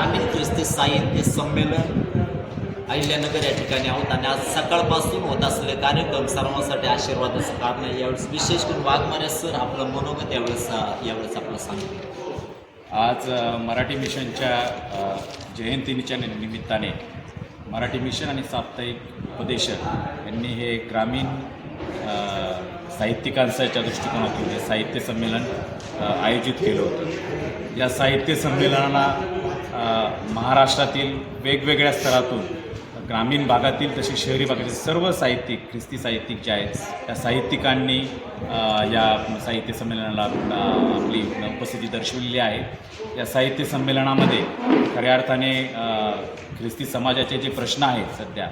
ग्रामीण ख्रिस्ती साहित्य संमेलन अहिल्यानगर या ठिकाणी आहोत आणि आज सकाळपासून होत असलेले कार्यक्रम सर्वांसाठी आशीर्वादाचं कारण आहे यावेळेस विशेष करून वाघमारे सर आपलं मनोगत यावेळेस यावेळेस आपलं सांगतो आज मराठी मिशनच्या जयंतीच्या निमित्ताने मराठी मिशन आणि साप्ताहिक उपदेशक यांनी हे ग्रामीण साहित्यिकांच्या दृष्टिकोनातून हे साहित्य संमेलन आयोजित केलं होतं. या साहित्य संमेलनाला महाराष्ट्रातील वेगवेगळ्या स्तरातून ग्रामीण भागातील तसे शहरी भागातील सर्व साहित्यिक ख्रिस्ती साहित्यिक जे आहेत त्या साहित्यिकांनी या साहित्य संमेलनाला आपली उपस्थिती दर्शविलेली आहे. या साहित्य संमेलनामध्ये खऱ्या अर्थाने ख्रिस्ती समाजाचे जे प्रश्न आहेत सध्या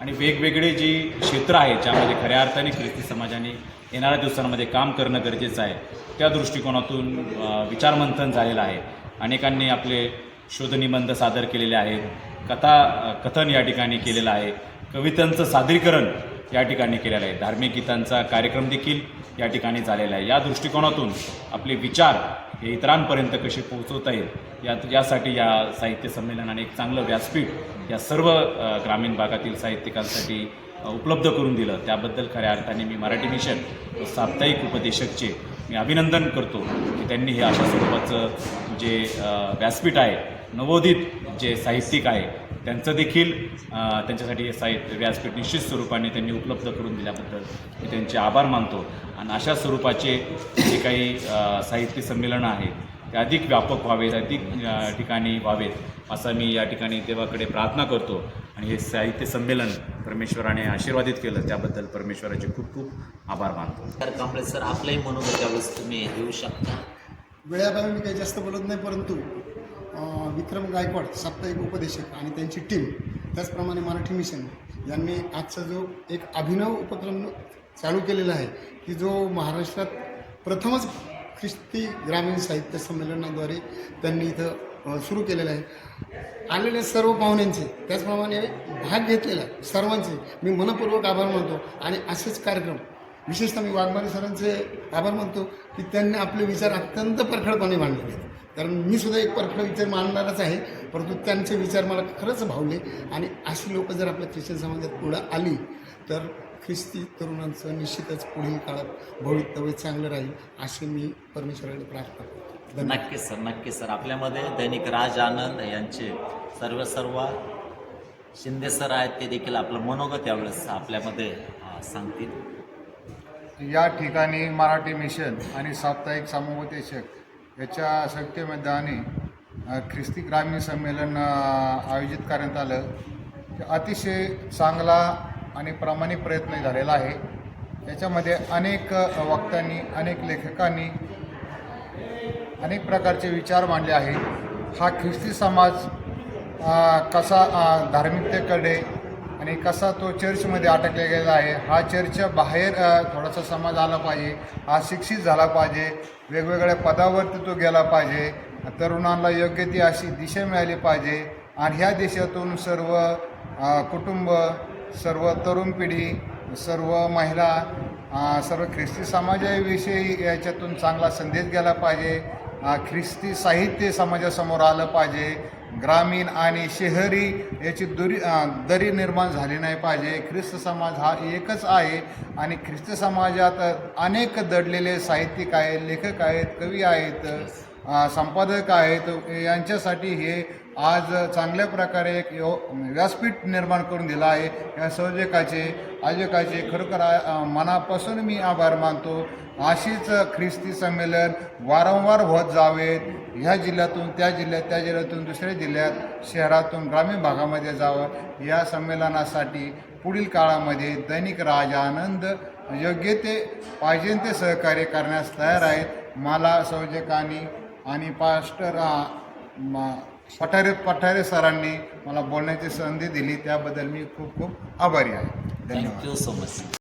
आणि वेगवेगळे जी क्षेत्र आहेत ज्यामध्ये खऱ्या अर्थाने ख्रिस्ती समाजाने येणाऱ्या दिवसांमध्ये काम करणं गरजेचं आहे त्या दृष्टिकोनातून विचारमंथन झालेलं आहे. अनेकांनी आपले शोधनिबंध सादर केलेले आहेत. कथा कथन या ठिकाणी केलेलं आहे. कवितांचं सादरीकरण या ठिकाणी केलेलं आहे. धार्मिक गीतांचा कार्यक्रम देखील या ठिकाणी झालेला आहे. या दृष्टिकोनातून आपले विचार हे इतरांपर्यंत कसे पोहोचवता येईल या यासाठी या साहित्य संमेलनाने एक चांगलं व्यासपीठ या सर्व ग्रामीण भागातील साहित्यिकांसाठी उपलब्ध करून दिलं. त्याबद्दल खऱ्या अर्थाने मी मराठी मिशन साप्ताहिक उपदेशकचे मी अभिनंदन करतो की त्यांनी हे अशा स्वरूपाचं जे व्यासपीठ आहे नवोदित जे साहित्यिक आहे त्यांचं देखील त्यांच्यासाठी हे साहित्य व्यासपीठ निश्चित स्वरूपाने त्यांनी उपलब्ध करून दिल्याबद्दल मी त्यांचे आभार मानतो. आणि अशा स्वरूपाचे जे काही साहित्य संमेलनं आहेत ते अधिक व्यापक व्हावेत अधिक ठिकाणी व्हावेत असं मी या ठिकाणी देवाकडे प्रार्थना करतो. आणि हे साहित्य संमेलन परमेश्वराने आशीर्वादित केलं त्याबद्दल परमेश्वराचे खूप खूप आभार मानतो. तर कांबळे सर आपलंही मनोगत यावेळेस तुम्ही देऊ शकता. वेळाबाहेर मी काही जास्त बोलत नाही परंतु विक्रम गायकवाड साप्ताहिक उपदेशक आणि त्यांची टीम त्याचप्रमाणे मराठी मिशन यांनी आजचा जो एक अभिनव उपक्रम चालू केलेला आहे की जो महाराष्ट्रात प्रथमच ख्रिस्ती ग्रामीण साहित्य संमेलनाद्वारे त्यांनी इथं सुरू केलेलं आहे. आलेले सर्व पाहुण्यांचे त्याचप्रमाणे भाग घेतलेला सर्वांचे मी मनपूर्वक आभार मानतो. आणि असेच कार्यक्रम विशेषतः मी वाघमारे सरांचे आभार मानतो की त्यांनी आपले विचार अत्यंत परखडपणे मांडलेले आहेत. कारण मी सुद्धा एक परखड विचार मांडणारच आहे परंतु त्यांचे विचार मला खरंच भावले. आणि अशी लोकं जर आपल्या ख्रिश्चन समाजात पुढं आली तर ख्रिस्ती तरुणांचं निश्चितच पुढील काळात भवितव्य चांगलं राहील अशी मी परमेश्वराकडे प्रार्थना करतो. नक्कीच सर नक्कीच सर. आपल्यामध्ये दैनिक राज आनंद यांचे सर्व सर्व शिंदे सर आहेत ते देखील आपलं मनोगत यावेळेस आपल्यामध्ये सांगतील. या ठिकाणी मराठी मिशन आणि साप्ताहिक समुपदेशक याच्या संयुक्तमध्ये अ, ख्रिस्ती ग्रामीण संमेलन आयोजित करण्यात आलं. ते अतिशय चांगला आणि प्रामाणिक प्रयत्न झालेला आहे. त्याच्यामध्ये अनेक वक्त्यांनी अनेक लेखकांनी अनेक प्रकारचे विचार मांडले आहेत. हा ख्रिस्ती समाज आ, कसा धार्मिकतेकडे आणि कसा तो चर्चमध्ये अटकला गेला आहे हा चर्च बाहेर थोडासा समाज आला पाहिजे हा शिक्षित झाला पाहिजे वेगवेगळ्या पदावरती तो गेला पाहिजे तरुणांना योग्य ती अशी दिशा मिळाली पाहिजे आणि ह्या देशातून सर्व कुटुंब सर्व तरुण पिढी सर्व महिला सर्व ख्रिस्ती समाजाविषयी याच्यातून चांगला संदेश गेला पाहिजे. ख्रिस्ती साहित्य समाजासमोर आलं पाहिजे. ग्रामीण आणि शहरी याची दुरी दरी निर्माण झाली नाही पाहिजे. ख्रिस्त समाज हा एकच आहे आणि ख्रिस्त समाजात अनेक दडलेले साहित्यिक आहेत लेखक आहेत कवी आहेत संपादक आहेत. यांच्यासाठी हे आज चांगल्या प्रकारे एक यो व्यासपीठ निर्माण करून दिला आहे. या संयोजकाचे आयोजकाचे खरोखर मनापासून मी आभार मानतो. अशीच ख्रिस्ती संमेलन वारंवार होत जावेत ह्या जिल्ह्यातून त्या जिल्ह्यात त्या जिल्ह्यातून दुसऱ्या जिल्ह्यात शहरातून ग्रामीण भागामध्ये जावं. या संमेलनासाठी पुढील काळामध्ये दैनिक राजा आनंद योग्य ते पाहिजे ते सहकार्य करण्यास तयार आहेत. मला संयोजकांनी आणि पास्टर म- पठारे पठारे सरांनी मला बोलण्याची संधी दिली. त्याबद्दल मी खूप खूप आभारी आहे. धन्यवाद. So much